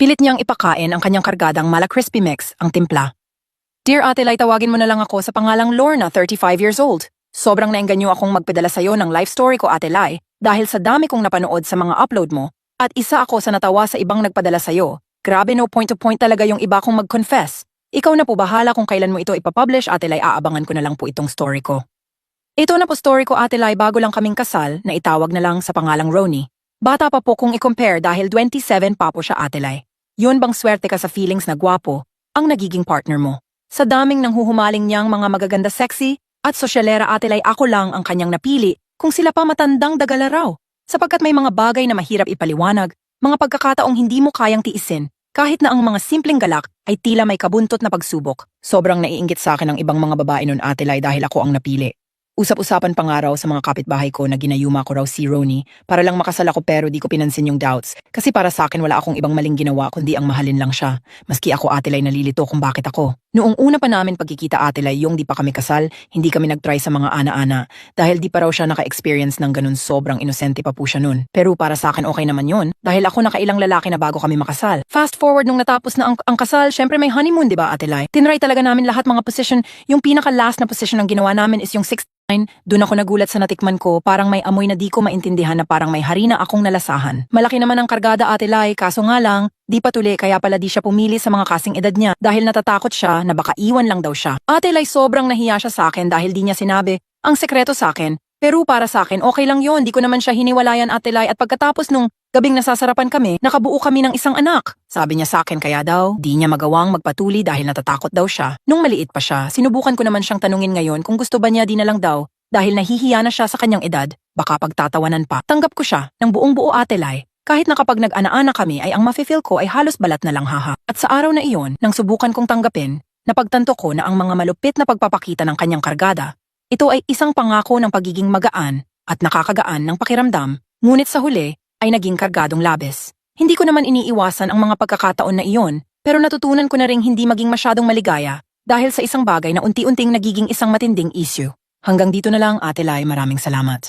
Pilit niyang ipakain ang kanyang kargadang mala crispy mix, ang timpla. Dear Ate Lai, tawagin mo na lang ako sa pangalang Lorna, 35 years old. Sobrang naengganyo akong magpadala sa'yo ng life story ko, Ate Lai, dahil sa dami kong napanood sa mga upload mo, at isa ako sa natawa sa ibang nagpadala sa'yo. Grabe no point-to-point talaga yung iba kong mag-confess. Ikaw na po bahala kung kailan mo ito ipapublish, Ate Lai, aabangan ko na lang po itong story ko. Ito na po story ko, Ate Lai, bago lang kaming kasal, na itawag na lang sa pangalang Roni. Bata pa po kung i-compare dahil 27 pa po siya, Ate Lai. Yun bang swerte ka sa feelings na gwapo, ang nagiging partner mo? Sa daming nang huhumaling niyang mga magaganda sexy at sosyalera Ate Lai, ako lang ang kanyang napili kung sila pa matandang dagala raw. Sapagkat may mga bagay na mahirap ipaliwanag, mga pagkakataong hindi mo kayang tiisin, kahit na ang mga simpleng galak ay tila may kabuntot na pagsubok. Sobrang naiinggit sa akin ang ibang mga babae nun Ate Lai dahil ako ang napili. Usap-usapan pa nga raw sa mga kapitbahay ko na ginayuma ko raw si Roni para lang makasal ako pero di ko pinansin yung doubts kasi para sa akin wala akong ibang maling ginawa kundi ang mahalin lang siya. Maski ako atilay nalilito kung bakit ako. Noong una pa namin pagkikita atilay yung di pa kami kasal, hindi kami nagtry sa mga ana-ana dahil di pa raw siya naka-experience ng ganun sobrang inosente pa po siya nun. Pero para sa akin okay naman yun dahil ako nakailang lalaki na bago kami makasal. Fast forward nung natapos na ang, ang kasal, syempre may honeymoon di ba atilay? Tinry talaga namin lahat mga position. Yung pinaka-last na position ang ginawa namin is yung 6 doon ako nagulat sa natikman ko, parang may amoy na di ko maintindihan na parang may harina akong nalasahan. Malaki naman ang kargada ate Lai, kaso nga lang, di patuli kaya pala di siya pumili sa mga kasing edad niya dahil natatakot na baka iwan lang daw siya. Ate Lai sobrang nahiya siya sa akin dahil di niya sinabi ang sekreto sa akin. Pero para sa akin, okay lang yon. Di ko naman siya hiniwalayan ate Lai at pagkatapos nung gabing nasasarapan kami, nakabuo kami ng isang anak. Sabi niya sa akin kaya daw, di niya magawang magpatuli dahil natatakot daw siya. Nung maliit pa siya, sinubukan ko naman siyang tanungin ngayon kung gusto ba niya di na lang daw dahil nahihiya na siya sa kanyang edad, baka pagtatawanan pa. Tanggap ko siya ng buong buo ate Lai. Kahit na kapag nag-ana-ana kami ay ang mafe-feel ko ay halos balat na lang haha. At sa araw na iyon, nang subukan kong tanggapin, napagtanto ko na ang mga malupit na pagpapakita ng kanyang kargada, ito ay isang pangako ng pagiging magaan at nakakagaan ng pakiramdam, ngunit sa huli ay naging kargadong labis. Hindi ko naman iniiwasan ang mga pagkakataon na iyon, pero natutunan ko na ring hindi maging masyadong maligaya dahil sa isang bagay na unti-unting nagiging isang matinding issue. Hanggang dito na lang, Ate Lai, maraming salamat.